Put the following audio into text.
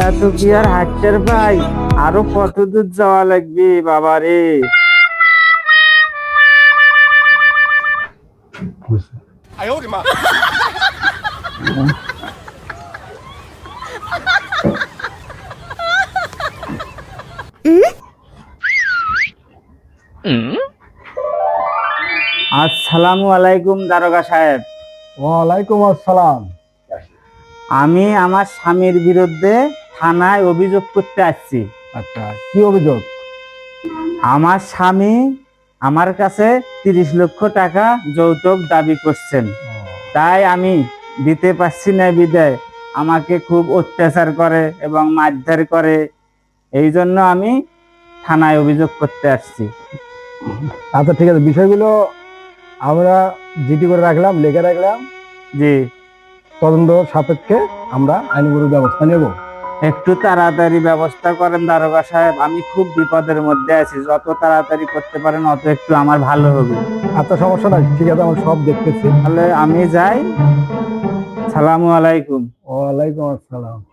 এত কি আর হাঁটতে ভাই? আরও কত দূর যাওয়া লাগবে বাবা রে আসসালামু আলাইকুম দারোগা সাহেব। ওয়ালাইকুম আসসালাম। আমি আমার স্বামীর বিরুদ্ধে থানায় অভিযোগ করতে আসছি। আচ্ছা কি অভিযোগ? আমার স্বামী আমার কাছে তিরিশ লক্ষ টাকা যৌতুক দাবি করছেন। তাই আমি দিতে পারছি না বিদায়। আমাকে খুব অত্যাচার করে এবং মারধর করে। এই জন্য আমি থানায় অভিযোগ করতে আসছি। আচ্ছা ঠিক আছে। বিষয়গুলো আমরা জিটি করে রাখলাম লিখে রাখলাম। জি। তদন্ত সাপেক্ষে আমরা আইনগত ব্যবস্থা নেব। একটু তাড়াতাড়ি ব্যবস্থা করেন দারোগা সাহেব আমি খুব বিপদের মধ্যে আছি। যত তাড়াতাড়ি করতে পারেন অত একটু আমার ভালো হবে। আচ্ছা সমস্যা নাই ঠিক আছে আমরা সব দেখতেছি। তাহলে আমি যাই। সালামু আলাইকুম। ওয়ালাইকুম আসসালাম।